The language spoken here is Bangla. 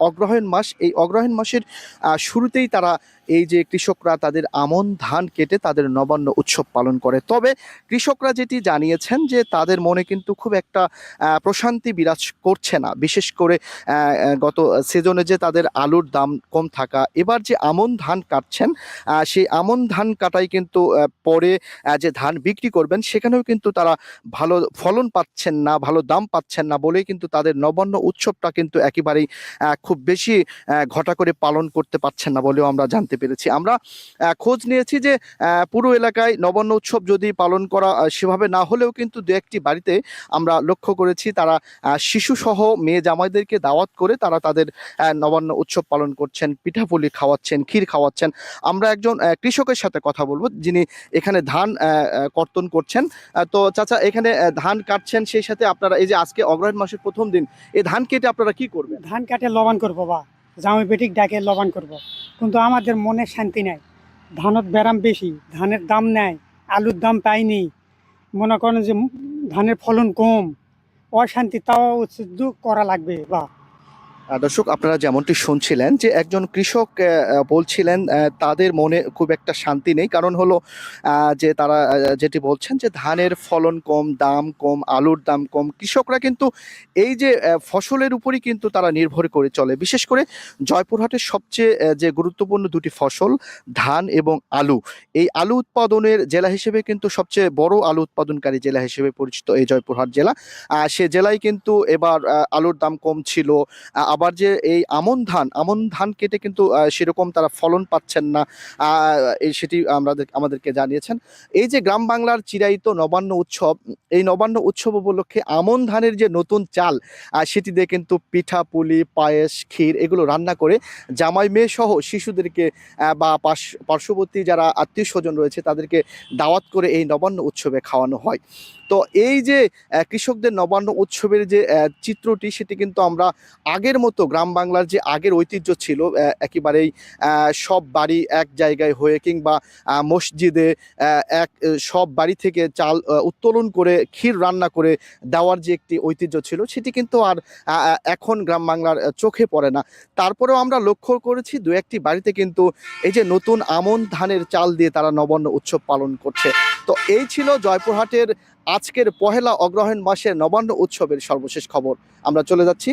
অগ্রহায়ণ মাস এই অগ্রহায়ণ মাসের শুরুতেই তারা এই যে কৃষকরা তাদের আমন ধান কেটে তাদের নবান্ন উৎসব পালন করে। তবে কৃষকরা যেটি জানিয়েছেন যে তাদের মনে কিন্তু খুব একটা প্রশান্তি বিরাজ করছে না। বিশেষ করে গত সিজনে যে তাদের আলুর দাম কম থাকা, এবার যে আমন ধান কাটছেন সেই আমন ধান কাটাই কিন্তু পরে যে ধান বিক্রি করবেন, সেখানেও কিন্তু তারা ভালো ফলন পাচ্ছেন না, ভালো দাম পাচ্ছেন না বলেই কিন্তু তাদের নবান্ন উৎসবটা কিন্তু একেবারেই খুব বেশি ঘটা করে পালন করতে পারছেন না বলেও আমরা জানতে পেরেছি। আমরা খোঁজ নিয়েছি যে পুরো এলাকায় নবান্ন উৎসব যদি পালন করা সেভাবে না হলেও কিন্তু দু একটি বাড়িতে আমরা লক্ষ্য করেছি তারা শিশু সহ মেয়ে জামাইদেরকে দাওয়াত করে তারা তাদের নবান্ন উৎসব পালন করছেন, পিঠাপুলি খাওয়াচ্ছেন, ক্ষীর খাওয়াচ্ছেন। আমরা একজন কৃষকের সাথে কথা বলব যিনি এখানে ধান কর্তন করছেন। তো চাচা, এখানে ধান কাটছেন সেই সাথে আপনারা, এই যে আজকে অগ্রহায়ণ মাসের প্রথম দিন, এই ধান কেটে আপনারা কি করবেন? ধান কাটে লবান করব বা জামাই বেটিক ডাকে লবান করব। কিন্তু আমাদের মনে শান্তি নাই। ধানত ব্যারাম বেশি, ধানের দাম নেয় আলুর দাম পাইনি। মনে করেন যে ধানের ফলন কম। অশান্তি তাও করা লাগবে বা দর্শক, আপনারা যেমনটি শুনছিলেন যে একজন কৃষক বলছিলেন তাদের মনে খুব একটা শান্তি নেই। কারণ হলো যে তারা যেটি বলছেন যে ধানের ফলন কম, দাম কম, আলুর দাম কম। কৃষকরা কিন্তু এই যে ফসলের উপরই কিন্তু তারা নির্ভর করে চলে। বিশেষ করে জয়পুরহাটের সবচেয়ে যে গুরুত্বপূর্ণ দুটি ফসল, ধান এবং আলু। এই আলু উৎপাদনের জেলা হিসেবে কিন্তু সবচেয়ে বড় আলু উৎপাদনকারী জেলা হিসেবে পরিচিত এই জয়পুরহাট জেলা। সে জেলায় কিন্তু এবার আলুর দাম কম ছিল আবার যে এই আমন ধান আমন ধান কেটে কিন্তু সেরকম তারা ফলন পাচ্ছেন না সেটি আমাদের, আমাদেরকে জানিয়েছেন। এই যে গ্রাম বাংলার চিরায়িত নবান্ন উৎসব, এই নবান্ন উৎসব উপলক্ষে আমন ধানের যে নতুন চাল সেটি দিয়ে কিন্তু পিঠা, পুলি, পায়েস, ক্ষীর এগুলো রান্না করে জামাই মেয়ে সহ শিশুদেরকে বা পার্শ্ববর্তী যারা আত্মীয় স্বজন রয়েছে, তাদেরকে দাওয়াত করে এই নবান্ন উৎসবে খাওয়ানো হয়। তো এই যে কৃষকদের নবান্ন উৎসবের যে চিত্রটি, সেটি কিন্তু আমরা আগের মতো গ্রাম বাংলার যে আগের ঐতিহ্য ছিল একেবারেই সব বাড়ি এক জায়গায় হয়ে কিংবা মসজিদে এক, সব বাড়ি থেকে চাল উত্তোলন করে ক্ষীর রান্না করে দেওয়ার যে একটি ঐতিহ্য ছিল, সেটি কিন্তু আর এখন গ্রাম বাংলার চোখে পড়ে না। তারপরেও আমরা লক্ষ্য করেছি দু একটি বাড়িতে কিন্তু এই যে নতুন আমন ধানের চাল দিয়ে তারা নবান্ন উৎসব পালন করছে। তো এই ছিল জয়পুরহাটের আজকের পহেলা অগ্রহায়ণ মাসের নবান্ন উৎসবের সর্বশেষ খবর। আমরা চলে যাচ্ছি।